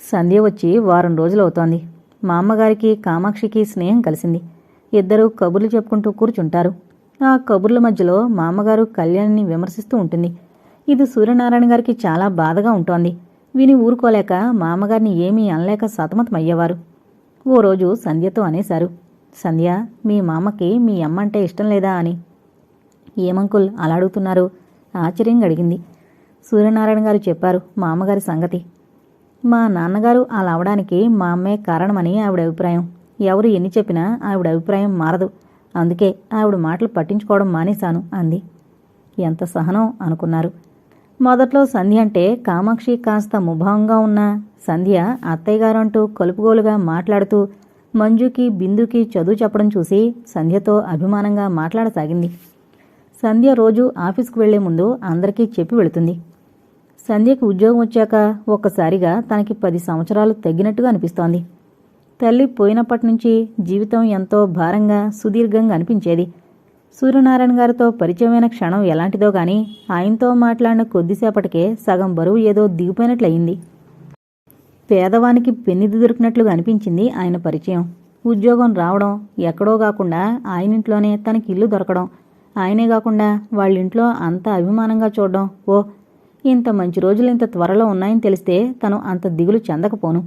సంధ్య వచ్చి వారం రోజులవుతోంది. మా అమ్మగారికి కామాక్షికి స్నేహం కలిసింది. ఇద్దరూ కబుర్లు చెప్పుకుంటూ కూర్చుంటారు. ఆ కబుర్ల మధ్యలో మా అమ్మగారు కళ్యాణ్ని విమర్శిస్తూ ఉంటుంది. ఇది సూర్యనారాయణ గారికి చాలా బాధగా ఉంటోంది. విని ఊరుకోలేక మా అమ్మగారిని ఏమీ అనలేక సతమతమయ్యేవారు. ఓ రోజు సంధ్యతో అనేశారు. సంధ్య మీ మామకి మీ అమ్మ అంటే ఇష్టం లేదా అని. ఏమంకుల్ అలా అడుగుతున్నారు? ఆశ్చర్యంగా అడిగింది. సూర్యనారాయణ గారు చెప్పారు మా అమ్మగారి సంగతి. మా నాన్నగారు అలా అవడానికి మా అమ్మే కారణమని ఆవిడ అభిప్రాయం. ఎవరు ఎన్ని చెప్పినా ఆవిడ అభిప్రాయం మారదు. అందుకే ఆవిడ మాటలు పట్టించుకోవడం మానేశాను అంది. ఎంత సహనం అనుకున్నారు. మొదట్లో సంధ్య అంటే కామాక్షి కాస్త ముభావంగా ఉన్న సంధ్య అత్తయ్యగారంటూ కలుపుగోలుగా మాట్లాడుతూ మంజుకి బిందుకి చదువు చెప్పడం చూసి సంధ్యతో అభిమానంగా మాట్లాడసాగింది. సంధ్య రోజు ఆఫీస్కు వెళ్ళే ముందు అందరికీ చెప్పి వెళుతుంది. సంధ్యకి ఉద్యోగం వచ్చాక ఒక్కసారిగా తనకి పది సంవత్సరాలు తగ్గినట్టుగా అనిపిస్తోంది. తల్లి పోయినప్పటి నుంచి జీవితం ఎంతో భారంగా సుదీర్ఘంగా అనిపించేది. సూర్యనారాయణ గారితో పరిచయమైన క్షణం ఎలాంటిదో గాని ఆయనతో మాట్లాడిన కొద్దిసేపటికే సగం బరువు ఏదో దిగిపోయినట్లయింది. పేదవానికి పెన్నిది దొరికినట్లుగా అనిపించింది ఆయన పరిచయం. ఉద్యోగం రావడం ఎక్కడో కాకుండా ఆయన ఇంట్లోనే తనకి ఇల్లు దొరకడం ఆయనే కాకుండా వాళ్ళింట్లో అంత అభిమానంగా చూడడం ఓ ఇంత మంచి రోజులు ఇంత త్వరలో ఉన్నాయని తెలిస్తే తను అంత దిగులు చెందకపోను.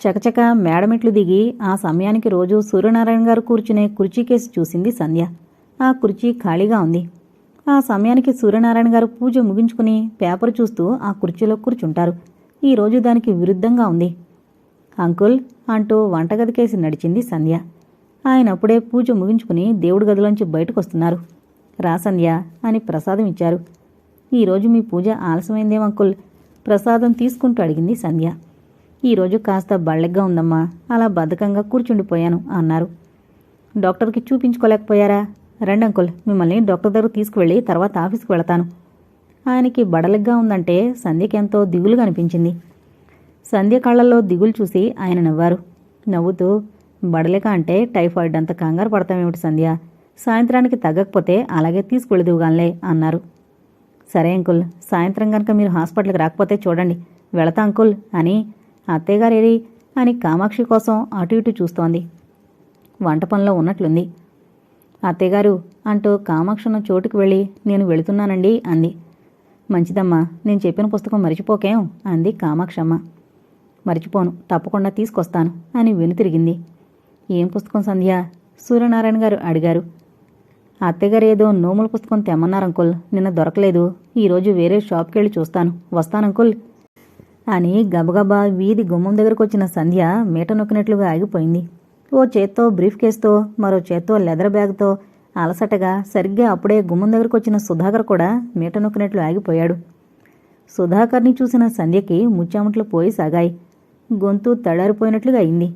చకచక మేడమెట్లు దిగి ఆ సమయానికి రోజు సూర్యనారాయణ గారు కూర్చునే కుర్చీ కేసి చూసింది సంధ్య. ఆ కుర్చీ ఖాళీగా ఉంది. ఆ సమయానికి సూర్యనారాయణ గారు పూజ ముగించుకుని పేపర్ చూస్తూ ఆ కుర్చీలో కూర్చుంటారు. ఈరోజు దానికి విరుద్ధంగా ఉంది. అంకుల్ అంటూ వంటగదికేసి నడిచింది సంధ్య. ఆయన అప్పుడే పూజ ముగించుకుని దేవుడి గదిలోంచి బయటకొస్తున్నారు. రా సంధ్య అని ప్రసాదం ఇచ్చారు. ఈరోజు మీ పూజ ఆలస్యమైందేం అంకుల్? ప్రసాదం తీసుకుంటూ అడిగింది సంధ్య. ఈరోజు కాస్త బళ్ళెగ్గా ఉందమ్మా అలా బద్ధకంగా కూర్చుండిపోయాను అన్నారు. డాక్టర్కి చూపించుకోలేకపోయారా? రండి అంకుల్ మిమ్మల్ని డాక్టర్ దగ్గర తీసుకువెళ్ళి తర్వాత ఆఫీస్కి వెళతాను. ఆయనకి బడలిగ్గా ఉందంటే సంధ్యకి ఎంతో దిగులుగా అనిపించింది. సంధ్య కళ్ళల్లో దిగులు చూసి ఆయన నవ్వారు. నవ్వుతూ బడలిక అంటే టైఫాయిడ్ అంత కంగారు పడతామేమిటి సంధ్య? సాయంత్రానికి తగ్గకపోతే అలాగే తీసుకువెళదువుగాన్లే అన్నారు. సరే అంకుల్ సాయంత్రం కనుక మీరు హాస్పిటల్కి రాకపోతే చూడండి. వెళతా అంకుల్ అని అత్తయ్యగారేరి అని కామాక్షి కోసం అటు ఇటు చూస్తోంది. వంట పనిలో ఉన్నట్లుంది. అత్తయ్యగారు అంటూ కామాక్షన్న చోటుకు వెళ్ళి నేను వెళుతున్నానండి అంది. మంచిదమ్మా నేను చెప్పిన పుస్తకం మరిచిపోకేం? అంది కామాక్షమ్మ మరిచిపోను తప్పకుండా తీసుకొస్తాను అని వెనుతిరిగింది. ఏం పుస్తకం సంధ్య? సూర్యనారాయణ గారు అడిగారు. అత్తగారు ఏదో నోముల పుస్తకం తెమ్మన్నారు అంకుల్. నిన్న దొరకలేదు. ఈరోజు వేరే షాప్కి వెళ్ళి చూస్తాను. వస్తాను అంకుల్. అని గబగబా వీధి గుమ్మం దగ్గరకు వచ్చిన సంధ్య మీట నొక్కినట్లుగా ఆగిపోయింది. ఓ చేత్తో బ్రీఫ్ కేస్తో మరో చేత్తో లెదర్ బ్యాగ్తో అలసటగా సరిగ్గా అప్పుడే గుమ్మం దగ్గరకు వచ్చిన సుధాకర్ కూడా మీట నొక్కినట్లు ఆగిపోయాడు. సుధాకర్ని చూసిన సంధ్యకి ముచ్చామట్లు పోయి సాగాయి. గొంతు తడారిపోయినట్లుగా అయింది.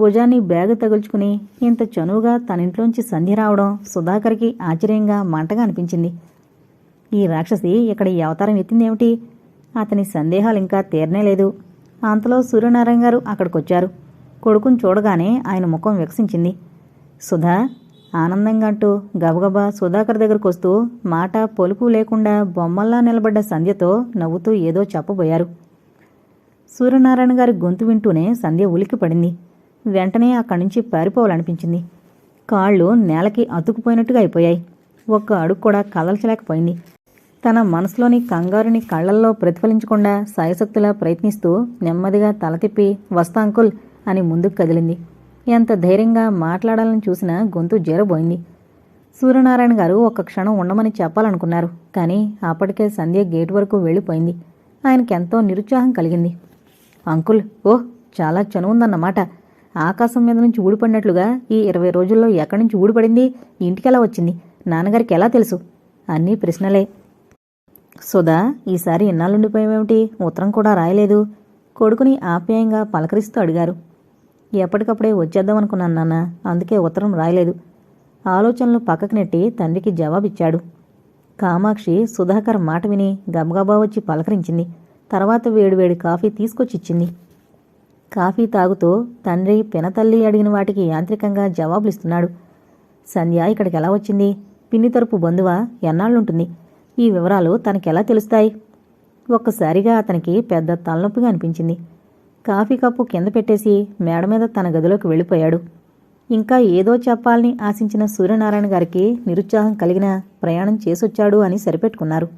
భుజాన్ని బ్యాగు తగుల్చుకుని ఇంత చనువుగా తనింట్లోంచి సంధ్య రావడం సుధాకర్కి ఆశ్చర్యంగా మంటగా అనిపించింది. ఈ రాక్షసి ఇక్కడ ఈ అవతారం ఎత్తిందేమిటి? అతని సందేహాలు ఇంకా తీరనేలేదు అంతలో సూర్యనారాయణ గారు అక్కడికొచ్చారు. కొడుకుని చూడగానే ఆయన ముఖం వికసించింది. సుధా ఆనందంగా అంటూ గబగబా సుధాకర్ దగ్గరకు వస్తూ మాట పొలుపు లేకుండా బొమ్మల్లా నిలబడ్డ సంధ్యతో నవ్వుతూ ఏదో చెప్పబోయారు. సూర్యనారాయణ గారి గొంతు వింటూనే సంధ్య ఉలిక్కి పడింది వెంటనే అక్కడి నుంచి పారిపోవాలనిపించింది. కాళ్ళు నేలకి అతుకుపోయినట్టుగా అయిపోయాయి. ఒక్క అడుగు కూడా కదల్చలేకపోయింది. తన మనసులోని కంగారుని కళ్ళల్లో ప్రతిఫలించకుండా సాయశక్తులా ప్రయత్నిస్తూ నెమ్మదిగా తల తిప్పి వస్తా అంకుల్ అని ముందుకు కదిలింది. ఎంత ధైర్యంగా మాట్లాడాలని చూసినా గొంతు జేరబోయింది. సూర్యనారాయణ గారు ఒక్క క్షణం ఉండమని చెప్పాలనుకున్నారు కానీ అప్పటికే సంధ్య గేటు వరకు వెళ్ళిపోయింది. ఆయనకెంతో నిరుత్సాహం కలిగింది. అంకుల్ ఓహ్ చాలా చనువుందన్నమాట. ఆకాశం మీద నుంచి ఊడిపడినట్లుగా ఈ ఇరవై రోజుల్లో ఎక్కడి నుంచి ఊడిపడింది? ఇంటికెలా వచ్చింది? నాన్నగారికి ఎలా తెలుసు? అన్నీ ప్రశ్నలే. సుధా ఈసారి ఇన్నాళ్ళుండిపోయావేమిటి ఉత్తరం కూడా రాయలేదు. కొడుకుని ఆప్యాయంగా పలకరిస్తూ అడిగారు. ఎప్పటికప్పుడే వచ్చేద్దామనుకున్నాను నాన్న. అందుకే ఉత్తరం రాయలేదు. ఆలోచనలు పక్కకు నెట్టి తండ్రికి జవాబిచ్చాడు. కామాక్షి సుధాకర్ మాట విని గబగబా వచ్చి పలకరించింది. తర్వాత వేడివేడి కాఫీ తీసుకొచ్చిచ్చింది. కాఫీ తాగుతూ తండ్రి పినతల్లి అడిగిన వాటికి యాంత్రికంగా జవాబులిస్తున్నాడు. సంధ్య ఇక్కడికి ఎలా వచ్చింది? పిన్ని తరపు బంధువా ఎన్నాళ్ళుంటుంది? ఈ వివరాలు తనకెలా తెలుస్తాయి? ఒక్కసారిగా అతనికి పెద్ద తలనొప్పిగా అనిపించింది. కాఫీ కప్పు కింద పెట్టేసి మేడ మీద తన గదిలోకి వెళ్ళిపోయాడు. ఇంకా ఏదో చెప్పాలని ఆశించిన సూర్యనారాయణ గారికి నిరుత్సాహం కలిగిన ప్రయాణం చేసొచ్చాడు అని సరిపెట్టుకున్నారు.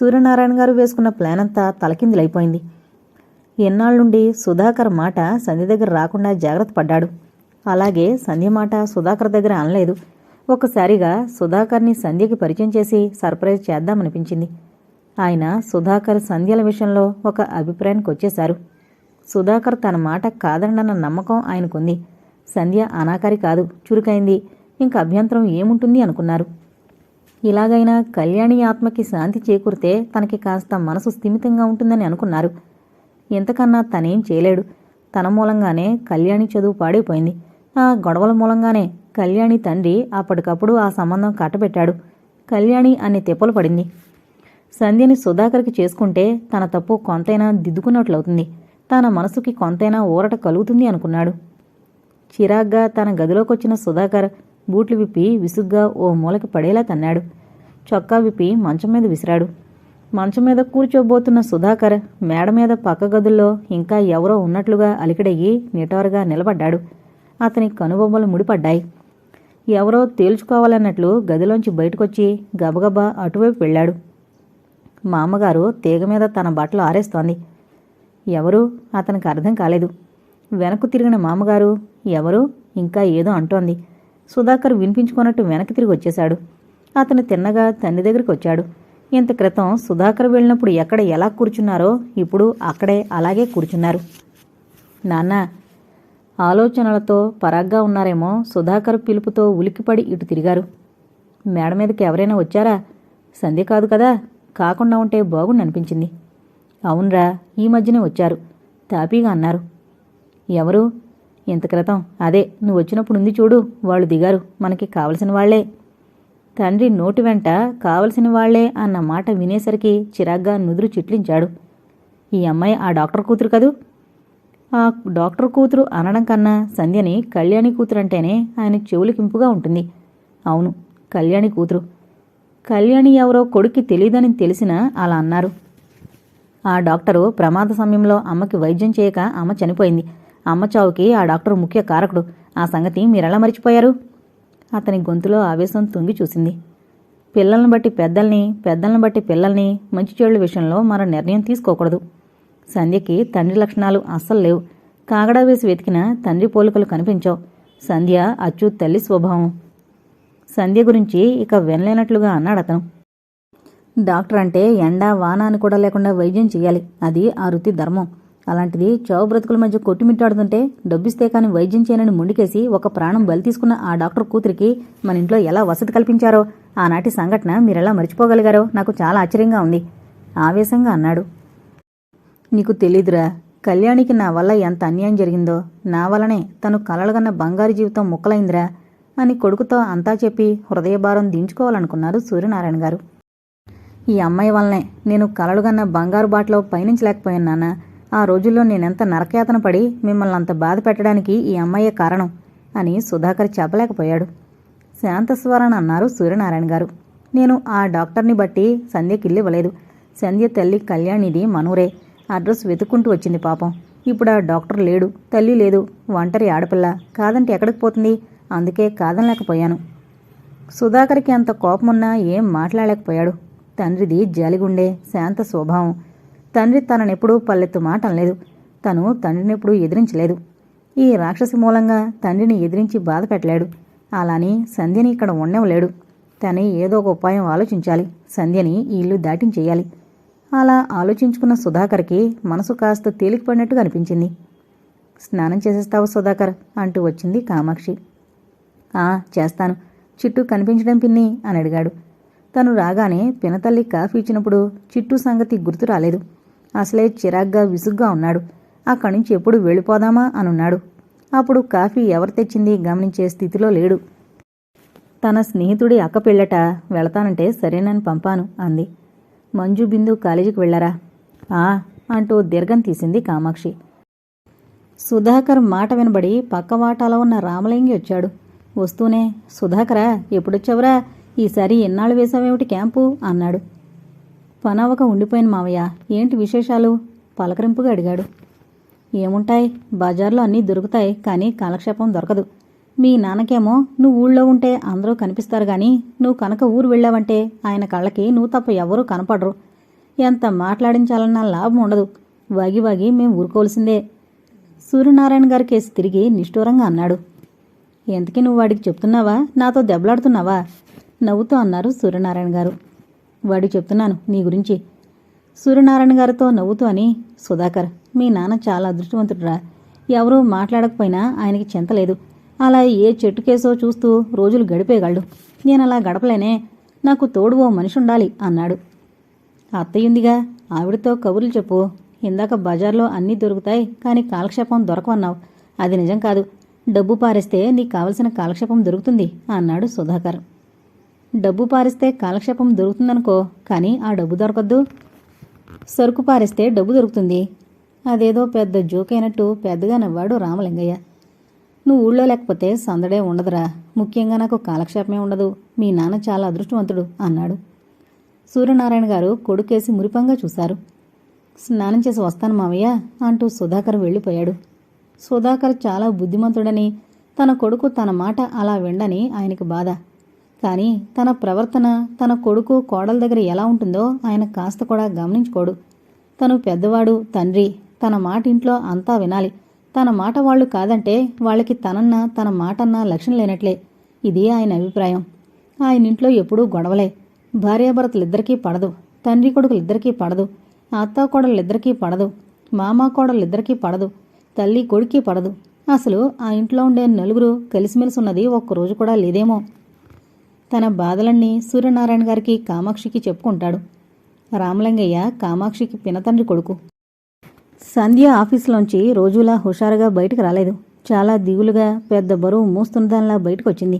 సూర్యనారాయణ గారు వేసుకున్న ప్లాన్ అంతా తలకిందులైపోయింది. ఎన్నాళ్ళుండి సుధాకర్ మాట సంధ్య దగ్గర రాకుండా జాగ్రత్త పడ్డాడు. అలాగే సంధ్య మాట సుధాకర్ దగ్గర అనలేదు. ఒకసారిగా సుధాకర్ని సంధ్యకి పరిచయం చేసి సర్ప్రైజ్ చేద్దామనిపించింది. ఆయన సుధాకర్ సంధ్యల విషయంలో ఒక అభిప్రాయానికి వచ్చేశారు. సుధాకర్ తన మాట కాదండన్న నమ్మకం ఆయనకుంది. సంధ్య అనాకారి కాదు చురుకైంది ఇంక అభ్యంతరం ఏముంటుంది అనుకున్నారు. ఇలాగైనా కళ్యాణి ఆత్మకి శాంతి చేకూరితే తనకి కాస్త మనసు స్థిమితంగా ఉంటుందని అనుకున్నారు. ఎంతకన్నా తనేం చేయలేడు. తన మూలంగానే కళ్యాణి చదువు పాడైపోయింది. ఆ గొడవల మూలంగానే కళ్యాణి తండ్రి అప్పటికప్పుడు ఆ సంబంధం కట్టబెట్టాడు. కళ్యాణి అన్ని తిప్పలు పడింది. సంధ్యని సుధాకర్కి చేసుకుంటే తన తప్పు కొంతైనా దిద్దుకున్నట్లవుతుంది. తన మనసుకి కొంతైనా ఊరట కలుగుతుంది అనుకున్నాడు. చిరాగ్గా తన గదిలోకొచ్చిన సుధాకర్ బూట్లు విప్పి విసుగ్గా ఓ మూలకి పడేలా తన్నాడు. చొక్కా విప్పి మంచం మీద విసిరాడు. మంచం మీద కూర్చోబోతున్న సుధాకర్ మేడ మీద పక్క గదుల్లో ఇంకా ఎవరో ఉన్నట్లుగా అలికిడయ్యి నిటారుగా నిలబడ్డాడు. అతని కనుబొమ్మలు ముడిపడ్డాయి. ఎవరో తేల్చుకోవాలన్నట్లు గదిలోంచి బయటకొచ్చి గబగబా అటువైపు వెళ్ళాడు. మా అమ్మగారు తీగ మీద తన బట్టలు ఆరేస్తోంది. ఎవరు? అతనికి అర్థం కాలేదు. వెనక్కు తిరిగిన మామగారు ఎవరు? ఇంకా ఏదో అంటోంది. సుధాకర్ వినిపించుకున్నట్టు వెనక్కి తిరిగి వచ్చేశాడు. అతను తిన్నగా తండ్రి దగ్గరికి వచ్చాడు. ఇంత క్రితం సుధాకర్ వెళ్ళినప్పుడు ఎక్కడ ఎలా కూర్చున్నారో ఇప్పుడు అక్కడే అలాగే కూర్చున్నారు. నాన్న ఆలోచనలతో పరాగ్గా ఉన్నారేమో సుధాకర్ పిలుపుతో ఉలిక్కిపడి ఇటు తిరిగారు. మేడ మీదకి ఎవరైనా వచ్చారా? సంధి కాదు కదా కాకుండా ఉంటే బాగుండి అనిపించింది. అవునరా ఈ మధ్యనే వచ్చారు తాపీగా అన్నారు. ఎవరు? ఇంత క్రితం అదే నువ్వు వచ్చినప్పుడు ఉంది చూడు వాళ్ళు దిగారు మనకి కావలసిన వాళ్ళే తండ్రి నోటి వెంట కావలసిన వాళ్ళే అన్న మాట వినేసరికి చిరాగ్గా నుదురు చిట్లించాడు. ఈ అమ్మాయి ఆ డాక్టర్ కూతురు కదూ? ఆ డాక్టర్ కూతురు అనడం కన్నా సంధ్యని కళ్యాణి కూతురు అంటేనే ఆయన చెవులకింపుగా ఉంటుంది. అవును కళ్యాణి కూతురు. కళ్యాణి ఎవరో కొడుక్కి తెలియదని తెలిసినా అలా అన్నారు. ఆ డాక్టరు ప్రమాద సమయంలో అమ్మకి వైద్యం చేయక అమ్మ చనిపోయింది. అమ్మ చావుకి ఆ డాక్టర్ ముఖ్య కారకుడు. ఆ సంగతి మీరెలా మర్చిపోయారు? అతని గొంతులో ఆవేశం తుంగి చూసింది. పిల్లల్ని బట్టి పెద్దల్ని పెద్దల్ని బట్టి పిల్లల్ని మంచి చెడుల విషయంలో మన నిర్ణయం తీసుకోకూడదు. సంధ్యకి తండ్రి లక్షణాలు అస్సలు లేవు. కాగడా వేసి వెతికిన తండ్రి పోలికలు కనిపించవు. సంధ్య అచ్చు తల్లి స్వభావం. సంధ్య గురించి ఇక వినలేనట్లుగా అన్నాడు అతను. డాక్టర్ అంటే ఎండ వాన అని కూడా లేకుండా వైద్యం చేయాలి. అది ఆ వృత్తి ధర్మం. అలాంటిది చావు బ్రతుకుల మధ్య కొట్టుమిట్టాడుతుంటే డబ్బిస్తే కానీ వైద్యం చేయనని ముండికేసి ఒక ప్రాణం బలి తీసుకున్న ఆ డాక్టర్ కూతురికి మన ఇంట్లో ఎలా వసతి కల్పించారో ఆనాటి సంఘటన మీరెలా మర్చిపోగలిగారో నాకు చాలా ఆశ్చర్యంగా ఉంది. ఆవేశంగా అన్నాడు. నీకు తెలీదురా. కళ్యాణికి నా వల్ల ఎంత అన్యాయం జరిగిందో నా వల్లనే తను కలలుగన్న బంగారు జీవితం ముక్కలైందిరా అని కొడుకుతో అంతా చెప్పి హృదయభారం దించుకోవాలనుకున్నారు సూర్యనారాయణ గారు ఈ అమ్మాయి వల్లనే నేను కలలుగన్న బంగారు బాటలో పయనించలేకపోయాను నాన్న. ఆ రోజుల్లో నేనెంత నరకయాతన పడి మిమ్మల్ని అంత బాధ పెట్టడానికి ఈ అమ్మాయే కారణం అని సుధాకర్ చెప్పలేకపోయాడు. శాంతస్వరణ అన్నారు సూర్యనారాయణ గారు. నేను ఆ డాక్టర్ని బట్టి సంధ్యకి ఇవ్వలేదు. సంధ్య తల్లి కళ్యాణిది మనూరే. అడ్రస్ వెతుక్కుంటూ వచ్చింది పాపం. ఇప్పుడు ఆ డాక్టర్ లేడు. తల్లి లేదు. ఒంటరి ఆడపిల్ల. కాదంటే ఎక్కడికి పోతుంది? అందుకే కాదనలేకపోయాను. సుధాకర్కి అంత కోపమున్నా ఏం మాట్లాడలేకపోయాడు. తండ్రిది జాలిగుండే శాంత స్వభావం. తండ్రి తననెప్పుడూ పల్లెత్తు మాట అనలేదు తను తండ్రినెప్పుడూ ఎదిరించలేదు. ఈ రాక్షసి మూలంగా తండ్రిని ఎదిరించి బాధ పెట్టలేడు. అలాని సంధ్యని ఇక్కడ ఉండవలేడు తని ఏదో ఒక ఉపాయం ఆలోచించాలి. సంధ్యని ఈ ఇల్లు దాటించేయాలి అలా ఆలోచించుకున్న సుధాకర్కి మనసు కాస్త తేలికపడినట్టుగా అనిపించింది. స్నానం చేసేస్తావు సుధాకర్? అంటూ వచ్చింది కామాక్షి. ఆ చేస్తాను. చిట్టు కనిపించడం పిన్ని అని అడిగాడు. తను రాగానే పినతల్లి కాఫీ ఇచ్చినప్పుడు చిట్టు సంగతి గుర్తు రాలేదు. అసలే చిరాగ్గా విసుగ్గా ఉన్నాడు. అక్కడి నుంచి ఎప్పుడు వెళ్ళిపోదామా అనున్నాడు. అప్పుడు కాఫీ ఎవరు తెచ్చింది గమనించే స్థితిలో లేడు. తన స్నేహితుడి అక్క పెళ్ళట వెళతానంటే సరేనని పంపాను అంది. మంజు బిందు కాలేజీకి వెళ్ళారా? ఆ అంటూ దీర్ఘం తీసింది కామాక్షి. సుధాకర్ మాట వినబడి పక్క వాటాలో ఉన్న రామలింగి వచ్చాడు. వస్తూనే సుధాకరా ఎప్పుడొచ్చావురా? ఈసారి ఎన్నాళ్ళు వేశావేమిటి క్యాంపు? అన్నాడు. పనవక ఉండిపోయిన మావయ్య. ఏంటి విశేషాలు? పలకరింపుగా అడిగాడు. ఏముంటాయి? బజార్లో అన్నీ దొరుకుతాయి కానీ కాలక్షేపం దొరకదు. మీ నాన్నకేమో నువ్వు ఊళ్ళో ఉంటే అందరూ కనిపిస్తారు గాని నువ్వు కనుక ఊరు వెళ్ళావంటే ఆయన కళ్ళకి నువ్వు తప్ప ఎవరూ కనపడరు. ఎంత మాట్లాడించాలన్నా లాభం ఉండదు. వాగి వాగి మేం ఊరుకోవాల్సిందే. సూర్యనారాయణ గారి కేసు తిరిగి నిష్ఠూరంగా అన్నాడు. ఎంతకీ నువ్వు వాడికి చెప్తున్నావా? నాతో దెబ్బలాడుతున్నావా? నవ్వుతూ అన్నారు సూర్యనారాయణ గారు. వాడి చెప్తున్నాను నీ గురించి. సూర్యనారాయణ గారితో నవ్వుతూ అని సుధాకర్ మీ నాన్న చాలా అదృష్టవంతుడురా. ఎవరూ మాట్లాడకపోయినా ఆయనకి చింతలేదు అలా ఏ చెట్టు కేసో చూస్తూ రోజులు గడిపేయగలడు. నేను అలా గడపలేనే. నాకు తోడు ఓ మనిషి ఉండాలి అన్నాడు. అత్తయ్యుందిగా ఆవిడతో కబుర్లు చెప్పు. ఇందాక బజార్లో అన్నీ దొరుకుతాయి కానీ కాలక్షేపం దొరకవన్నావు. అది నిజం కాదు. డబ్బు పారేస్తే నీకు కావలసిన కాలక్షేపం దొరుకుతుంది అన్నాడు సుధాకర్. డబ్బు పారిస్తే కాలక్షేపం దొరుకుతుందనుకో కానీ ఆ డబ్బు దొరకద్దు. సరుకు పారిస్తే డబ్బు దొరుకుతుంది. అదేదో పెద్ద జోక్ అయినట్టు పెద్దగా నవ్వాడు రామలింగయ్య. నువ్వు ఊళ్ళో లేకపోతే సందడే ఉండదురా. ముఖ్యంగా నాకు కాలక్షేపమే ఉండదు. మీ నాన్న చాలా అదృష్టవంతుడు అన్నాడు. సూర్యనారాయణ గారు కొడుకేసి మురిపంగా చూశారు. స్నానం చేసి వస్తాను మావయ్య అంటూ సుధాకర్ వెళ్ళిపోయాడు. సుధాకర్ చాలా బుద్ధిమంతుడని తన కొడుకు తన మాట అలా విండని ఆయనకు బాధ. కానీ తన ప్రవర్తన తన కొడుకు కోడల దగ్గర ఎలా ఉంటుందో ఆయన కాస్త కూడా గమనించుకోడు. తను పెద్దవాడు తండ్రి తన మాట ఇంట్లో అంతా వినాలి. తన మాట వాళ్ళు కాదంటే వాళ్ళకి తనన్న తన మాటన్న లక్ష్యం లేనట్లే. ఇది ఆయన అభిప్రాయం. ఆయన ఇంట్లో ఎప్పుడూ గొడవలే. భార్యాభర్తలిద్దరికీ పడదు. తండ్రి కొడుకులిద్దరికీ పడదు. అత్త కోడలిద్దరికీ పడదు. మామ కోడలిద్దరికీ పడదు. తల్లి కొడుక్కి పడదు. అసలు ఆ ఇంట్లో ఉండే నలుగురు కలిసిమెలిసి ఉన్నది ఒక్కరోజు కూడా లేదేమో. తన బాధలన్నీ సూర్యనారాయణ గారికి కామాక్షికి చెప్పుకుంటాడు. రామలింగయ్య కామాక్షికి పినతండ్రి కొడుకు. సంధ్య ఆఫీసులోంచి రోజులా హుషారుగా బయటకు రాలేదు. చాలా దిగులుగా పెద్ద బరువు మోస్తున్న దానిలా బయటకు వచ్చింది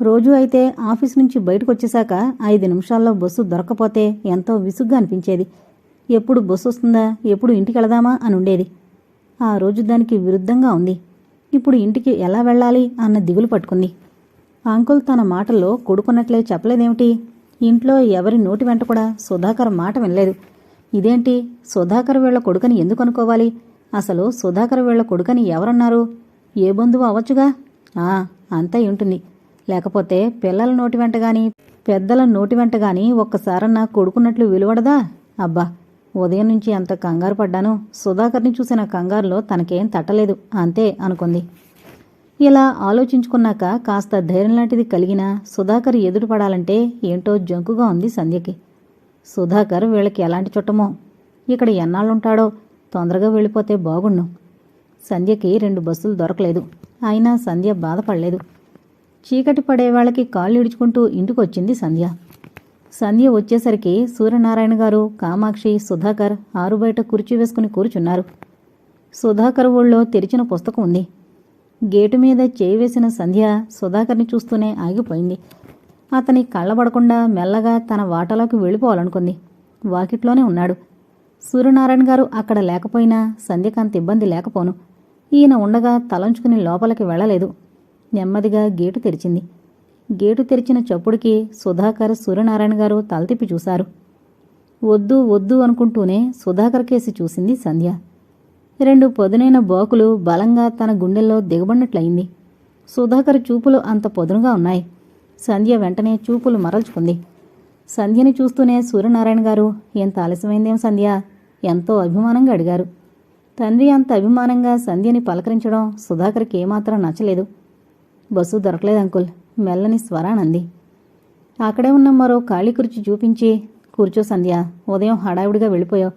రోజు అయితే ఆఫీస్ నుంచి బయటకు వచ్చేశాక ఐదు నిమిషాల్లో బస్సు దొరకపోతే ఎంతో విసుగ్గా అనిపించేది. ఎప్పుడు బస్సు వస్తుందా ఎప్పుడు ఇంటికి వెళదామా అని ఉండేది. ఆ రోజు దానికి విరుద్ధంగా ఉంది. ఇప్పుడు ఇంటికి ఎలా వెళ్ళాలి అన్న దిగులు పట్టుకుంది. అంకుల్ తన మాటల్లో కొడుకున్నట్లే చెప్పలేదేమిటి? ఇంట్లో ఎవరి నోటి వెంట కూడా సుధాకర్ మాట వినలేదు. ఇదేంటి? సుధాకర్ వీళ్ళ కొడుకని ఎందుకు అనుకోవాలి? అసలు సుధాకర్ వీళ్ళ కొడుకని ఎవరన్నారు? ఏ బంధువు అవ్వచ్చుగా? ఆ అంతా ఉంటుంది లేకపోతే పిల్లల నోటి వెంట గాని పెద్దల నోటి వెంట గాని ఒక్కసారన్నా కొడుకున్నట్లు విలువడదా? అబ్బా ఉదయం నుంచి అంత కంగారు పడ్డాను. సుధాకర్ని చూసిన కంగారులో తనకేం తట్టలేదు. అంతే అనుకుంది. ఇలా ఆలోచించుకున్నాక కాస్త ధైర్యం లాంటిది కలిగినా సుధాకర్ ఎదురుపడాలంటే ఏంటో జంకుగా ఉంది సంధ్యకి. సుధాకర్ వీళ్ళకి ఎలాంటి చుట్టమో. ఇక్కడ ఎన్నాళ్ళుంటాడో తొందరగా వెళ్ళిపోతే బాగుండు. సంధ్యకి రెండు బస్సులు దొరకలేదు. అయినా సంధ్య బాధపడలేదు. చీకటి పడే వాళ్ళకి కాళ్ళు ఇడుచుకుంటూ ఇంటికొచ్చింది సంధ్య. సంధ్య వచ్చేసరికి సూర్యనారాయణ గారు కామాక్షి సుధాకర్ ఆరు బయట కుర్చీ వేసుకుని కూర్చున్నారు. సుధాకర్ ఊళ్ళో తెరిచిన పుస్తకం ఉంది. గేటు మీద చేయి వేసిన సంధ్య సుధాకర్ని చూస్తూనే ఆగిపోయింది. అతని కళ్ళబడకుండా మెల్లగా తన వాటలోకి వెళ్ళిపోవాలనుకుంది. వాకిట్లోనే ఉన్నాడు. సూర్యనారాయణ గారు అక్కడ లేకపోయినా సంధ్యకంత ఇబ్బంది లేకపోను. ఈయన ఉండగా తలంచుకుని లోపలికి వెళ్ళలేదు. నెమ్మదిగా గేటు తెరిచింది. గేటు తెరిచిన చప్పుడుకి సుధాకర్ సూర్యనారాయణ గారు తలతిప్పి చూశారు. వద్దు వద్దు అనుకుంటూనే సుధాకర్ కేసి చూసింది సంధ్య. రెండు పొదునైన బోకులు బలంగా తన గుండెల్లో దిగబడినట్లయింది. సుధాకర్ చూపులు అంత పొదునుగా ఉన్నాయి. సంధ్య వెంటనే చూపులు మరల్చుకుంది. సంధ్యని చూస్తూనే సూర్యనారాయణ గారు ఎంత ఆలస్యమైందేం సంధ్య? ఎంతో అభిమానంగా అడిగారు. తండ్రి అంత అభిమానంగా సంధ్యని పలకరించడం సుధాకర్కి ఏమాత్రం నచ్చలేదు. బస్సు దొరకలేదు అంకుల్ మెల్లని స్వరానంది అక్కడే ఉన్న మరో ఖాళీ కుర్చీ చూపించి కూర్చో సంధ్య ఉదయం హడావిడిగా వెళ్ళిపోయావు.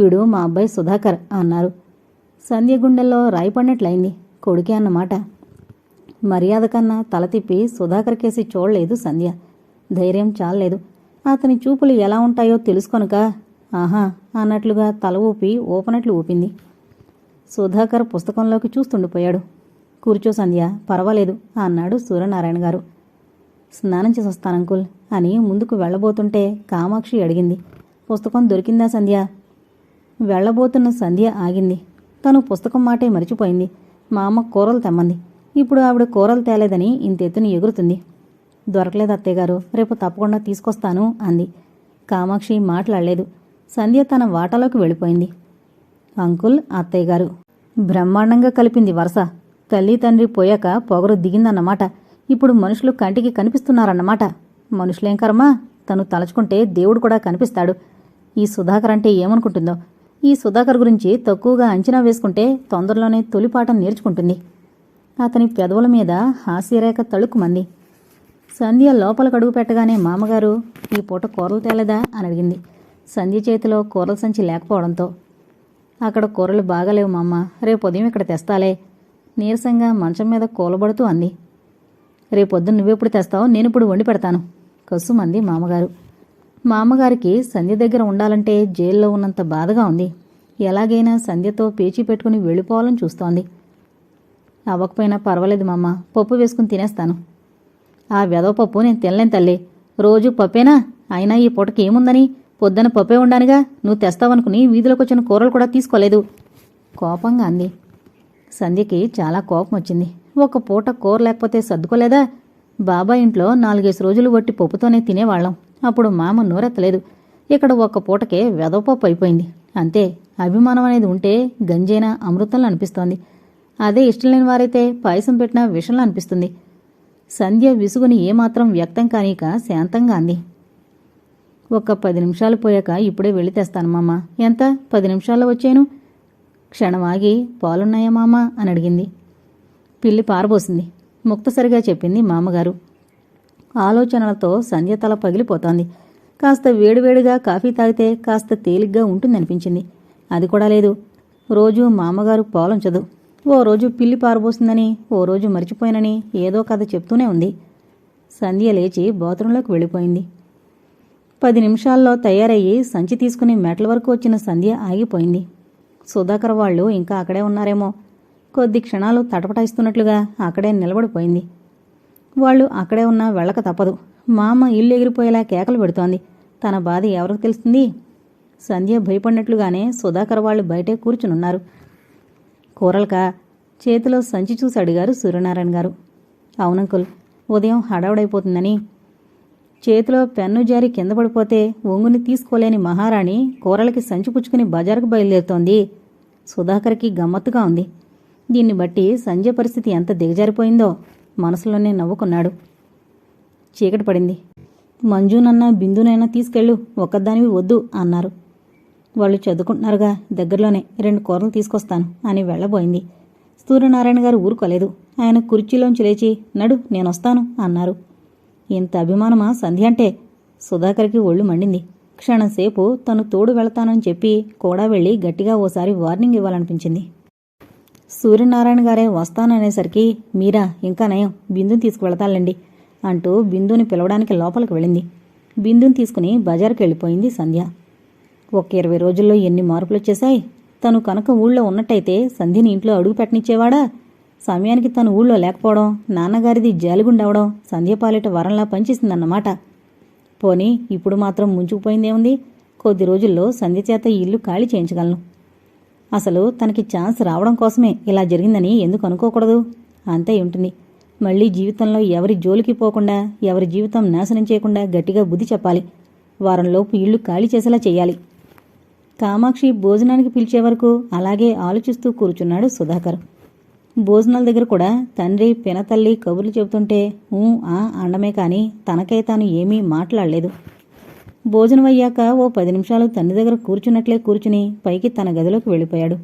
వీడు మా అబ్బాయి సుధాకర్ అన్నారు. సంధ్య గుండెల్లో రాయి కొడుకే అన్నమాట. మర్యాద కన్నా తల తిప్పి సుధాకర్ కేసి చూడలేదు సంధ్య. ధైర్యం చాలలేదు. అతని చూపులు ఎలా ఉంటాయో తెలుసుకొనక ఆహా అన్నట్లుగా తల ఊపి ఊపనట్లు ఊపింది. సుధాకర్ పుస్తకంలోకి చూస్తుండిపోయాడు కూర్చో సంధ్య పర్వాలేదు అన్నాడు సూర్యనారాయణ గారు. స్నానం చేసి వస్తాను అంకుల్ అని ముందుకు వెళ్ళబోతుంటే కామాక్షి అడిగింది. పుస్తకం దొరికిందా సంధ్య? వెళ్ళబోతున్న సంధ్య ఆగింది. తను పుస్తకం మాటే మరిచిపోయింది. మా అమ్మ కూరలు తెమ్మంది. ఇప్పుడు ఆవిడ కూరలు తేలేదని ఇంతెత్తుని ఎగురుతుంది. దొరకలేదు అత్తయ్యగారు రేపు తప్పకుండా తీసుకొస్తాను అంది. కామాక్షి మాట్లాడలేదు. సంధ్య తన వాటాలోకి వెళ్ళిపోయింది. అంకుల్ అత్తయ్య గారు బ్రహ్మాండంగా కలిపింది వరుస. తల్లి తండ్రి పోయాక పొగరు దిగిందన్నమాట. ఇప్పుడు మనుషులు కంటికి కనిపిస్తున్నారన్నమాట. మనుషులేం కర్మ? తను తలుచుకుంటే దేవుడు కూడా కనిపిస్తాడు. ఈ సుధాకర్ అంటే ఏమనుకుంటుందో? ఈ సుధాకర్ గురించి తక్కువగా అంచనా వేసుకుంటే తొందరలోనే తొలిపాఠం నేర్చుకుంటుంది. అతని పెదవుల మీద హాస్యరేఖ తళుక్కుమంది సంధ్య లోపల కడుగు పెట్టగానే మామగారు ఈ పూట కూరలు తేలేదా? అని అడిగింది. సంధ్య చేతిలో కూరల సంచి లేకపోవడంతో. అక్కడ కూరలు బాగలేవు మామ రేపు ఉదయం ఇక్కడ తెస్తాలే. నీరసంగా మంచం మీద కూలబడుతూ అంది. రేపొద్దు నువ్వెప్పుడు తెస్తావో నేను ఇప్పుడు వండి పెడతాను కసుమంది మామగారు. మామగారికి సంధ్య దగ్గర ఉండాలంటే జైల్లో ఉన్నంత బాధగా ఉంది. ఎలాగైనా సంధ్యతో పేచీ పెట్టుకుని వెళ్ళిపోవాలని చూస్తోంది. అవ్వకపోయినా పర్వాలేదు మామ పప్పు వేసుకుని తినేస్తాను. ఆ వెదవ పప్పు నేను తినలేను తల్లి. రోజు పప్పేనా? అయినా ఈ పూటకి ఏముందని? పొద్దున పప్పే ఉండానిగా. నువ్వు తెస్తావనుకుని వీధిలోకి వచ్చిన కూరలు కూడా తీసుకోలేదు. కోపంగా అంది. సంధ్యకి చాలా కోపం వచ్చింది. ఒక పూట కూర లేకపోతే సర్దుకోలేదా? బాబా ఇంట్లో నాలుగేసి రోజులు వట్టి పప్పుతోనే తినేవాళ్ళం. అప్పుడు మామ నోరెత్తలేదు. ఇక్కడ ఒక్క పూటకే వెదవపప్పు అయిపోయింది. అంతే అభిమానం అనేది ఉంటే గంజైనా అమృతంలో అనిపిస్తోంది. అదే ఇష్టం లేని వారైతే పాయసం పెట్టినా విషంలో అనిపిస్తుంది. సంధ్య విసుగుని ఏమాత్రం వ్యక్తం కానీక శాంతంగా అంది. ఒక పది నిమిషాలు పోయాక ఇప్పుడే వెళ్ళి తెస్తాను మామ. ఎంత? పది నిమిషాల్లో వచ్చాను? క్షణం ఆగి పాలున్నాయా మామ? అని అడిగింది. పిల్లి పారబోసింది. ముక్తసరిగా చెప్పింది మామగారు. ఆలోచనలతో సంధ్య తల పగిలిపోతోంది. కాస్త వేడివేడిగా కాఫీ తాగితే కాస్త తేలిగ్గా ఉంటుందనిపించింది. అది కూడా లేదు. రోజు మామగారు పాలుంచదు ఓ రోజు పిల్లి పారబోసిందని ఓ రోజు మర్చిపోయినని ఏదో కథ చెప్తూనే ఉంది. సంధ్య లేచి బాత్రూంలోకి వెళ్ళిపోయింది. పది నిమిషాల్లో తయారయ్యి సంచి తీసుకుని మెట్ల వరకు వచ్చిన సంధ్య ఆగిపోయింది. సుధాకర్ వాళ్ళు ఇంకా అక్కడే ఉన్నారేమో. కొద్ది క్షణాలు తటపటాయిస్తున్నట్లుగా అక్కడే నిలబడిపోయింది. వాళ్ళు అక్కడే ఉన్నా వెళ్ళక తప్పదు. మామ ఇల్లు ఎగిరిపోయేలా కేకలు పెడుతోంది. తన బాధ ఎవరికి తెలుస్తుంది? సంధ్య భయపడినట్లుగానే సుధాకర్ వాళ్ళు బయటే కూర్చునున్నారు. కూరలక? చేతిలో సంచి చూసి అడిగారు సూర్యనారాయణ గారు. అవునంకుల్ ఉదయం హడావుడైపోతుందని. చేతిలో పెన్ను జారి కింద పడిపోతే ఒంగుని తీసుకోలేని మహారాణి కూరలకి సంచి పుచ్చుకుని బజారుకు బయలుదేరుతోంది. సుధాకర్కి గమ్మత్తుగా ఉంది. దీన్ని బట్టి సంజయ్ పరిస్థితి ఎంత దిగజారిపోయిందో. మనసులోనే నవ్వుకున్నాడు. చీకటి పడింది. మంజునన్నా బిందునైనా తీసుకెళ్ళు ఒక్కదానివి వద్దు అన్నారు. వాళ్ళు చదువుకుంటున్నారుగా దగ్గరలోనే రెండు కూరలు తీసుకొస్తాను అని వెళ్ళబోయింది. సూర్యనారాయణ గారు ఊరుకోలేదు. ఆయన కుర్చీలోంచి లేచి నడు నేనొస్తాను అన్నారు. ఇంత అభిమానమా సంధ్య అంటే? సుధాకర్కి ఒళ్ళు మండింది. క్షణంసేపు తను తోడు వెళతానని చెప్పి కూడా వెళ్ళి గట్టిగా ఓసారి వార్నింగ్ ఇవ్వాలనిపించింది. సూర్యనారాయణ గారే వస్తాననేసరికి మీరా ఇంకా నయం బిందుని తీసుకువెళతాలండి అంటూ బిందుని పిలవడానికి లోపలికి వెళ్ళింది. బిందుని తీసుకుని బజార్కి వెళ్ళిపోయింది సంధ్య. ఒక ఇరవై రోజుల్లో ఎన్ని మార్పులు వచ్చేశాయి తను కనుక ఊళ్ళో ఉన్నట్టయితే సంధ్యని ఇంట్లో అడుగు పెట్టనిచ్చేవాడా? సమయానికి తను ఊళ్ళో లేకపోవడం నాన్నగారిది జాలిగుండవడం సంధ్య పాలిట వరంలా పనిచేసిందన్నమాట. పోనీ ఇప్పుడు మాత్రం ముంచుకుపోయిందేముంది? కొద్ది రోజుల్లో సంధ్య చేత ఇల్లు ఖాళీ చేయించగలను. అసలు తనకి ఛాన్స్ రావడం కోసమే ఇలా జరిగిందని ఎందుకు అనుకోకూడదు? అంతే ఉంటుంది. మళ్ళీ జీవితంలో ఎవరి జోలికి పోకుండా ఎవరి జీవితం నాశనం చేయకుండా గట్టిగా బుద్ధి చెప్పాలి. వారంలోపు ఇల్లు ఖాళీ చేసేలా చేయాలి. కామాక్షి భోజనానికి పిలిచే వరకు అలాగే ఆలోచిస్తూ కూర్చున్నాడు సుధాకర్. భోజనాల దగ్గర కూడా తండ్రి పినతల్లి కబుర్లు చెబుతుంటే ఊ ఆ అండమే కానీ తనకై తాను ఏమీ మాట్లాడలేదు. భోజనం అయ్యాక ఓ పది నిమిషాలు తండ్రి దగ్గర కూర్చున్నట్లే కూర్చుని పైకి తన గదిలోకి వెళ్ళిపోయాడు.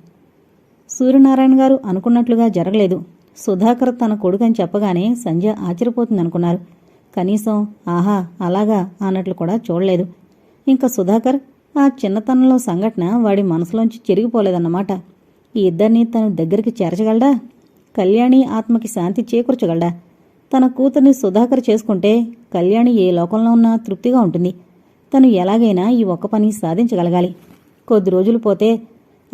సూర్యనారాయణ గారు అనుకున్నట్లుగా జరగలేదు. సుధాకర్ తన కొడుకని చెప్పగానే సంధ్య ఆశ్చర్యపోతుందనుకున్నారు. కనీసం ఆహా అలాగా అన్నట్లు కూడా చూడలేదు. ఇంకా సుధాకర్ ఆ చిన్నతనంలో సంఘటన వాడి మనసులోంచి చెరిగిపోలేదన్నమాట. ఈ ఇద్దరిని తను దగ్గరికి చేర్చగలడా? కళ్యాణి ఆత్మకి శాంతి చేకూర్చగలడా? తన కూతుర్ని సుధాకర్ చేసుకుంటే కళ్యాణి ఏ లోకంలో ఉన్నా తృప్తిగా ఉంటుంది. తను ఎలాగైనా ఈ ఒక్క పని సాధించగలగాలి. కొద్ది రోజులు పోతే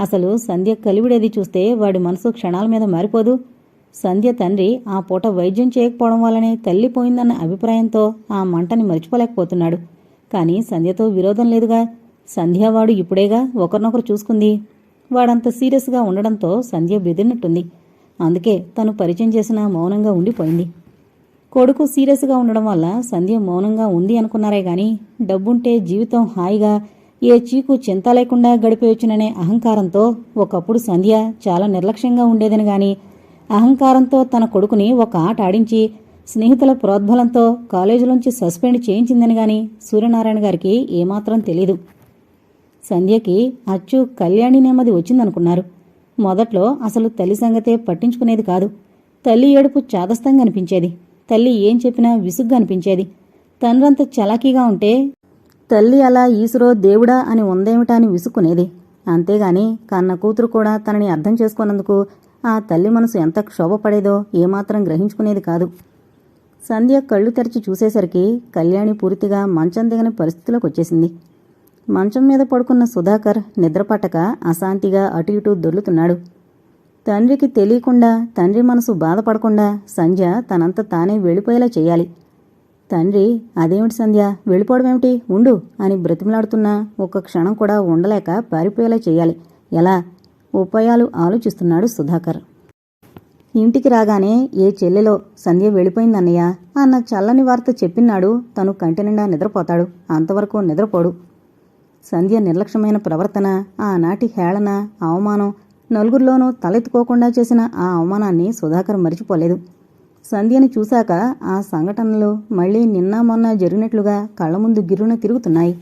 అసలు సంధ్య కలివిడేది చూస్తే వాడి మనసు క్షణాల మీద మారిపోదు. సంధ్య తండ్రి ఆ పూట వైద్యం చేయకపోవడం వల్లనే తల్లి పోయిందన్న అభిప్రాయంతో ఆ మంటని మర్చిపోలేకపోతున్నాడు. కానీ సంధ్యతో విరోధం లేదుగా. సంధ్యావాడు ఇప్పుడేగా ఒకరినొకరు చూసుకుంది. వాడంత సీరియస్గా ఉండడంతో సంధ్య బెదిరినట్టుంది. అందుకే తను పరిచయం చేసిన మౌనంగా ఉండిపోయింది. కొడుకు సీరియస్గా ఉండడం వల్ల సంధ్య మౌనంగా ఉంది అనుకున్నారే గాని డబ్బుంటే జీవితం హాయిగా ఏ చీకు చింత లేకుండా గడిపేయొచ్చుననే అహంకారంతో ఒకప్పుడు సంధ్య చాలా నిర్లక్ష్యంగా ఉండేదని గాని అహంకారంతో తన కొడుకుని ఒక ఆట ఆడించి స్నేహితుల ప్రోద్బలంతో కాలేజీలోంచి సస్పెండ్ చేయించిందని గాని సూర్యనారాయణ గారికి ఏమాత్రం తెలీదు. సంధ్యకి అచ్చు కళ్యాణి నెమ్మది వచ్చిందనుకున్నారు. మొదట్లో అసలు తల్లి సంగతే పట్టించుకునేది కాదు. తల్లి ఏడుపు చాదస్తంగా అనిపించేది తల్లి ఏం చెప్పినా విసుగ్గా అనిపించేది. తండ్రంత చలాకీగా ఉంటే తల్లి అలా ఈసురో దేవుడా అని ఉందేమిటా అని విసుక్కునేది. అంతేగాని కన్న కూతురు కూడా తనని అర్థం చేసుకున్నందుకు ఆ తల్లి మనసు ఎంత క్షోభపడేదో ఏమాత్రం గ్రహించుకునేది కాదు. సంధ్య కళ్ళు తెరిచి చూసేసరికి కళ్యాణి పూర్తిగా మంచం దిగని పరిస్థితిలోకి వచ్చేసింది. మంచం మీద పడుకున్న సుధాకర్ నిద్రపట్టక అశాంతిగా అటు ఇటు దొర్లుతున్నాడు. తండ్రికి తెలియకుండా తండ్రి మనసు బాధపడకుండా సంధ్య తనంత తానే వెళ్ళిపోయేలా చేయాలి. తండ్రి అదేమిటి సంధ్య? వెళ్ళిపోవడమేమిటి ఉండు అని బ్రతిమలాడుతున్నా ఒక్క క్షణం కూడా ఉండలేక పారిపోయేలా చేయాలి. ఎలా? ఉపాయాలు ఆలోచిస్తున్నాడు సుధాకర్. ఇంటికి రాగానే ఏ చెల్లెలో? సంధ్య వెళ్ళిపోయిందన్నయ్య అన్న చల్లని వార్త చెప్పినాడు. తను కంటి నిండా నిద్రపోతాడు. అంతవరకు నిద్రపోడు. సంధ్య నిర్లక్ష్యమైన ప్రవర్తన ఆనాటి హేళన అవమానం నలుగురిలోనూ తలెత్తుకోకుండా చేసిన ఆ అవమానాన్ని సుధాకర్ మరిచిపోలేదు. సంధ్యని చూశాక ఆ సంఘటనలు మళ్ళీ నిన్న మొన్న జరిగినట్లుగా కళ్ళ ముందు గిర్రున తిరుగుతున్నాయి.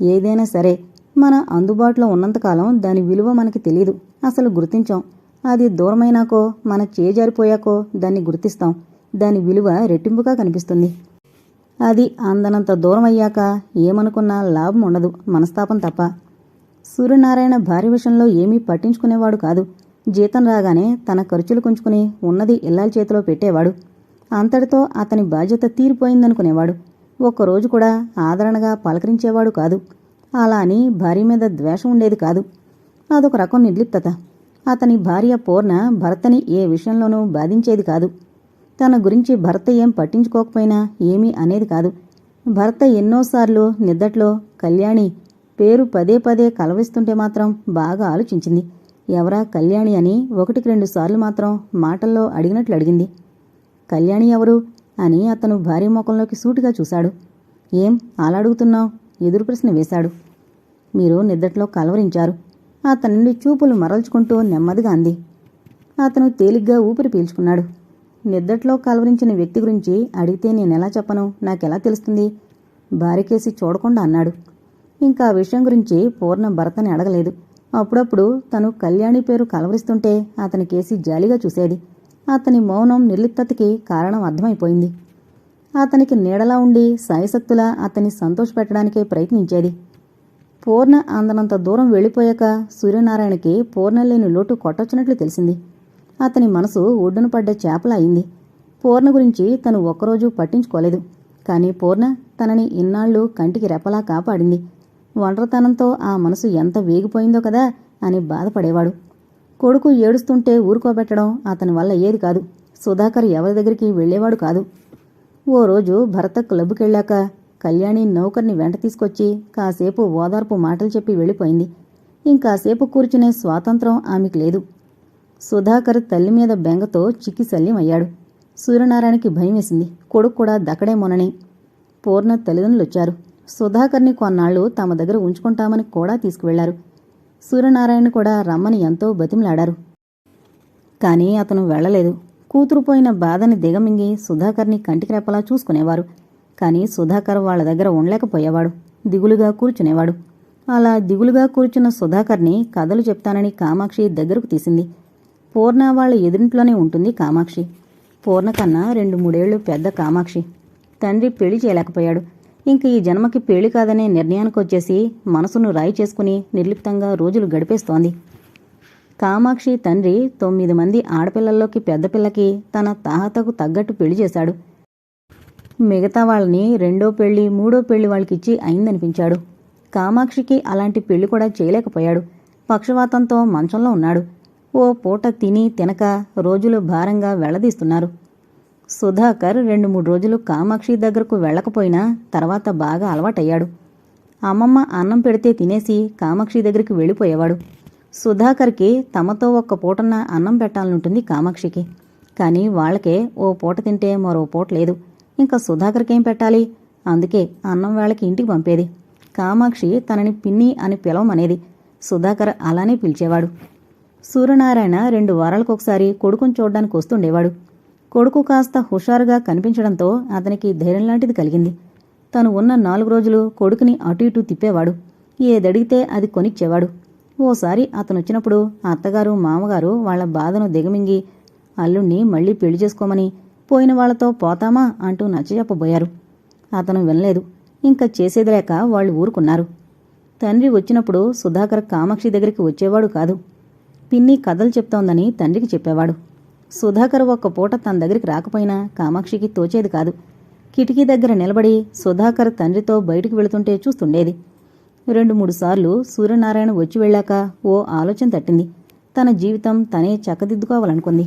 ఏదైనా సరే మన అందుబాటులో ఉన్నంతకాలం దాని విలువ మనకి తెలియదు అసలు గుర్తించాం. అది దూరమైనాకో మన చేజారిపోయాకో దాన్ని గుర్తిస్తాం. దాని విలువ రెట్టింపుగా కనిపిస్తుంది. అది అందనంత దూరం అయ్యాక ఏమనుకున్నా లాభం ఉండదు. మనస్తాపం తప్ప. సూర్యనారాయణ భార్య విషయంలో ఏమీ పట్టించుకునేవాడు కాదు. జీతం రాగానే తన ఖర్చులు కుంచుకుని ఉన్నది ఇల్లాల చేతిలో పెట్టేవాడు. అంతటితో అతని బాధ్యత తీరిపోయిందనుకునేవాడు. ఒక్కరోజు కూడా ఆదరణగా పలకరించేవాడు కాదు. అలా అని భార్య మీద ద్వేషం ఉండేది కాదు. అదొక రకం నిర్లిప్తత. అతని భార్య పూర్ణ భర్తని ఏ విషయంలోనూ బాధించేది కాదు. తన గురించి భర్త ఏం పట్టించుకోకపోయినా ఏమీ అనేది కాదు. భర్త ఎన్నోసార్లు నిద్దట్లో కళ్యాణి పేరు పదే పదే కలవిస్తుంటే మాత్రం బాగా ఆలోచించింది. ఎవరా కళ్యాణి అని ఒకటికి రెండు సార్లు మాత్రం మాటల్లో అడిగినట్లు అడిగింది. కళ్యాణి ఎవరు అని అతను భార్య ముఖంలోకి సూటిగా చూశాడు. ఏం అలా అడుగుతున్నావు ఎదురు ప్రశ్న వేశాడు. మీరు నిద్దట్లో కలవరించారు. అతని నుండి చూపులు మరల్చుకుంటూ నెమ్మదిగా అంది. అతను తేలిగ్గా ఊపిరి పీల్చుకున్నాడు. నిద్దట్లో కలవరించిన వ్యక్తి గురించి అడిగితే నేనెలా చెప్పను? నాకెలా తెలుస్తుంది? భార్యకేసి చూడకుండా అన్నాడు. ఇంకా ఆ విషయం గురించి పూర్ణ భర్తని అడగలేదు. అప్పుడప్పుడు తను కళ్యాణి పేరు కలవరిస్తుంటే అతని కేసి జాలిగా చూసేది. అతని మౌనం నిర్లిప్తతకి కారణం అర్థమైపోయింది. అతనికి నీడలా ఉండి సాయశక్తులా అతన్ని సంతోషపెట్టడానికే ప్రయత్నించేది. పూర్ణ అందనంత దూరం వెళ్ళిపోయాక సూర్యనారాయణకి పూర్ణ లేని లోటు కొట్టొచ్చినట్లు తెలిసింది. అతని మనసు ఒడ్డున పడ్డ చేపలా అయింది. పూర్ణ గురించి తను ఒక్కరోజు పట్టించుకోలేదు. కానీ పూర్ణ తనని ఇన్నాళ్ళు కంటికి రెపలా కాపాడింది. ఒంటరితనంతో ఆ మనసు ఎంత వేగిపోయిందో కదా అని బాధపడేవాడు. కొడుకు ఏడుస్తుంటే ఊరుకోబెట్టడం అతని వల్ల ఏది కాదు. సుధాకర్ ఎవరి దగ్గరికి వెళ్ళేవాడు కాదు. ఓ రోజు భరత క్లబ్కెళ్ళాక కళ్యాణి నౌకర్ని వెంట తీసుకొచ్చి కాసేపు ఓదార్పు మాటలు చెప్పి వెళ్ళిపోయింది. ఇంకాసేపు కూర్చునే స్వాతంత్రం ఆమెకు లేదు. సుధాకర్ తల్లి మీద బెంగతో చిక్కి శల్యమయ్యాడు. సూర్యనారాయణకి భయం వేసింది కొడుకు కూడా దక్కడేమోనని పూర్ణ తల్లిదండ్రులొచ్చారు. సుధాకర్ని కొన్నాళ్ళు తమ దగ్గర ఉంచుకుంటామని కూడా తీసుకువెళ్ళారు. సూర్యనారాయణ కూడా రమ్మని ఎంతో బతిమలాడారు. కానీ అతను వెళ్ళలేదు. కూతురు పోయిన బాధని దిగమింగి సుధాకర్ని కంటికి రెప్పలా చూసుకునేవారు. కానీ సుధాకర్ వాళ్ళ దగ్గర ఉండలేకపోయేవాడు. దిగులుగా కూర్చునేవాడు. అలా దిగులుగా కూర్చున్న సుధాకర్ని కథలు చెప్తానని కామాక్షి దగ్గరకు తీసింది. పూర్ణ వాళ్ళ ఎదురింట్లోనే ఉంటుంది కామాక్షి. పూర్ణ కన్నా రెండు మూడేళ్ళు పెద్ద కామాక్షి. తండ్రి పెళ్ళి చేయలేకపోయాడు. ఇంక ఈ జన్మకి పెళ్ళి కాదనే నిర్ణయానికి వచ్చేసి మనసును రాయి చేసుకుని నిర్లిప్తంగా రోజులు గడిపేస్తోంది. కామాక్షి తండ్రి తొమ్మిది మంది ఆడపిల్లల్లోకి పెద్దపిల్లకి తన తాహతకు తగ్గట్టు పెళ్ళి చేశాడు. మిగతా వాళ్ళని రెండో పెళ్ళి మూడో పెళ్ళి వాళ్ళకిచ్చి అయిందనిపించాడు. కామాక్షికి అలాంటి పెళ్ళి కూడా చేయలేకపోయాడు. పక్షవాతంతో మంచంలో ఉన్నాడు. ఓ పూట తిని తినక రోజులు భారంగా వెళ్ళదీస్తున్నారు. సుధాకర్ రెండు మూడు రోజులు కామాక్షి దగ్గరకు వెళ్ళకపోయినా తర్వాత బాగా అలవాటయ్యాడు. అమ్మమ్మ అన్నం పెడితే తినేసి కామాక్షి దగ్గరికి వెళ్ళిపోయేవాడు. సుధాకర్కి తమతో ఒక్క పూటన్న అన్నం పెట్టాలనుంటుంది కామాక్షికి. కానీ వాళ్ళకే ఓ పూట తింటే మరో పూట లేదు. ఇంకా సుధాకర్కేం పెట్టాలి? అందుకే అన్నం వేళకి ఇంటికి పంపేది. కామాక్షి తనని పిన్ని అని పిలవమనేది. సుధాకర్ అలానే పిలిచేవాడు. సూర్యనారాయణ రెండు వారాలకొకసారి కొడుకుని చూడ్డానికి వస్తుండేవాడు కొడుకు కాస్త హుషారుగా కనిపించడంతో అతనికి ధైర్యం లాంటిది కలిగింది. తను ఉన్న నాలుగు రోజులు కొడుకుని అటు ఇటు తిప్పేవాడు. ఏదడిగితే అది కొనిచ్చేవాడు. ఓసారి అతను వచ్చినప్పుడు అత్తగారు మామగారు వాళ్ళ బాధను దిగమింగి అల్లుణ్ణి మళ్ళీ పెళ్ళి చేసుకోమని పోయిన వాళ్ళతో పోతామా? అంటూ నచ్చజెప్పబోయారు. అతను వినలేదు. ఇంకా చేసేది లేక వాళ్ళు ఊరుకున్నారు. తండ్రి వచ్చినప్పుడు సుధాకర్ కామాక్షి దగ్గరికి వచ్చేవాడు కాదు. పిన్ని కథలు చెప్తోందని తండ్రికి చెప్పేవాడు. సుధాకర్ ఒక్క పూట తన దగ్గరికి రాకపోయినా కామాక్షికి తోచేది కాదు. కిటికీ దగ్గర నిలబడి సుధాకర్ తండ్రితో బయటికి వెళుతుంటే చూస్తుండేది. రెండు మూడు సార్లు సూర్యనారాయణ వచ్చి వెళ్ళాక ఓ ఆలోచన తట్టింది. తన జీవితం తనే చక్కదిద్దుకోవాలనుకుంది.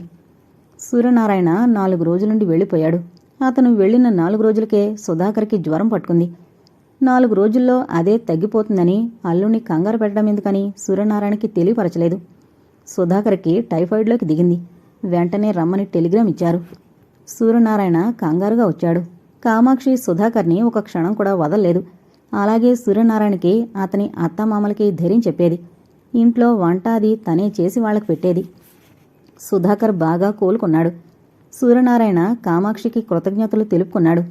సూర్యనారాయణ నాలుగు రోజుల నుండి వెళ్ళిపోయాడు. అతను వెళ్ళిన నాలుగు రోజులకే సుధాకర్కి జ్వరం పట్టుకుంది. నాలుగు రోజుల్లో అదే తగ్గిపోతుందని అల్లుని కంగారు పెట్టడం ఎందుకని సూర్యనారాయణకి తెలియపరచలేదు. సుధాకర్కి టైఫాయిడ్లోకి దిగింది. వెంటనే రమ్మని టెలిగ్రామ్ ఇచ్చారు. సూర్యనారాయణ కంగారుగా వచ్చాడు. కామాక్షి సుధాకర్ని ఒక క్షణం కూడా వదలలేదు. అలాగే సూర్యనారాయణకి అతని అత్తమామలకి ధైర్యం చెప్పేది. ఇంట్లో వంట అది తనే చేసి వాళ్ళకి పెట్టేది. సుధాకర్ బాగా కోలుకున్నాడు. సూర్యనారాయణ కామాక్షికి కృతజ్ఞతలు తెలుపుకున్నాడు.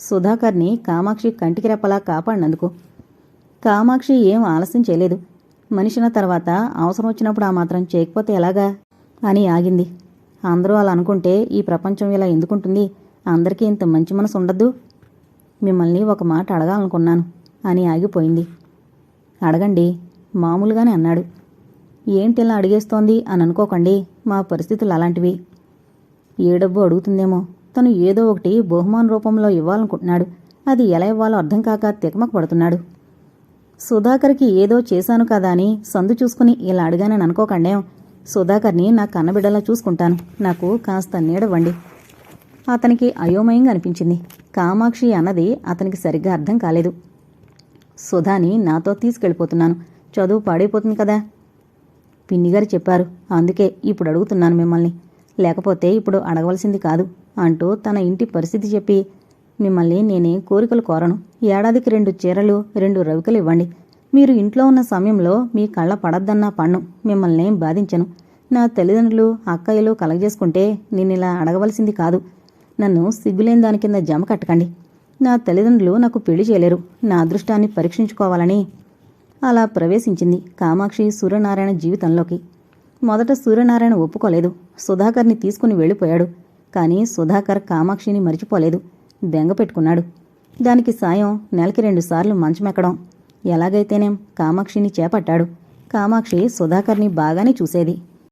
సుధాకర్ని కామాక్షి కంటికి రెప్పలా కాపాడినందుకు. కామాక్షి ఏం ఆలస్యం చేయలేదు. మనిషిన తర్వాత అవసరం వచ్చినప్పుడు ఆ మాత్రం చేయకపోతే ఎలాగా? అని ఆగింది. అందరూ అలా అనుకుంటే ఈ ప్రపంచం ఇలా ఎందుకుంటుంది? అందరికీ ఇంత మంచి మనసు ఉండద్దు? మిమ్మల్ని ఒక మాట అడగాలనుకున్నాను అని ఆగిపోయింది. అడగండి మామూలుగానే అన్నాడు. ఏంటి ఇలా అడిగేస్తోంది అని అనుకోకండి మా పరిస్థితులు అలాంటివి. ఏ డబ్బు అడుగుతుందేమో? తను ఏదో ఒకటి బహుమాన రూపంలో ఇవ్వాలనుకుంటున్నాడు. అది ఎలా ఇవ్వాలో అర్థం కాక తికమక పడుతున్నాడు. సుధాకర్కి ఏదో చేశాను కదా అని సందు చూసుకుని ఇలా అడిగానని అనుకోకండేం? సుధాకర్ని నా కన్నబిడ్డలా చూసుకుంటాను. నాకు కాస్త నీడవ్వండి అతనికి అయోమయంగా అనిపించింది. కామాక్షి అన్నది అతనికి సరిగ్గా అర్థం కాలేదు. సుధాని నాతో తీసుకెళ్ళిపోతున్నాను. చదువు పాడైపోతుంది కదా? పిన్నిగారు చెప్పారు. అందుకే ఇప్పుడు అడుగుతున్నాను మిమ్మల్ని. లేకపోతే ఇప్పుడు అడగవలసింది కాదు అంటూ తన ఇంటి పరిస్థితి చెప్పి మిమ్మల్ని నేనే కోరికలు కోరను. ఏడాదికి రెండు చీరలు రెండు రవికలు ఇవ్వండి. మీరు ఇంట్లో ఉన్న సమయంలో మీ కళ్ళ పడద్దన్న పన్ను మిమ్మల్ని బాధించను. నా తల్లిదండ్రులు అక్కయ్యలు కలగజేసుకుంటే ఇలా అడగవలసింది కాదు. నన్ను సిగ్గులేని దాని కింద జమ కట్టకండి. నా తల్లిదండ్రులు నాకు పెళ్ళి చేయలేరు. నా అదృష్టాన్ని పరీక్షించుకోవాలని అలా ప్రవేశించింది కామాక్షి సూర్యనారాయణ జీవితంలోకి. మొదట సూర్యనారాయణ ఒప్పుకోలేదు. సుధాకర్ని తీసుకుని వెళ్ళిపోయాడు. కానీ సుధాకర్ కామాక్షిని మరిచిపోలేదు. బెంగ పెట్టుకున్నాడు. దానికి సాయం నెలకి రెండుసార్లు మంచమెక్కడం. ఎలాగైతేనేం కామాక్షిని చేపట్టాడు. కామాక్షి సుధాకర్ని బాగానే చూసేది.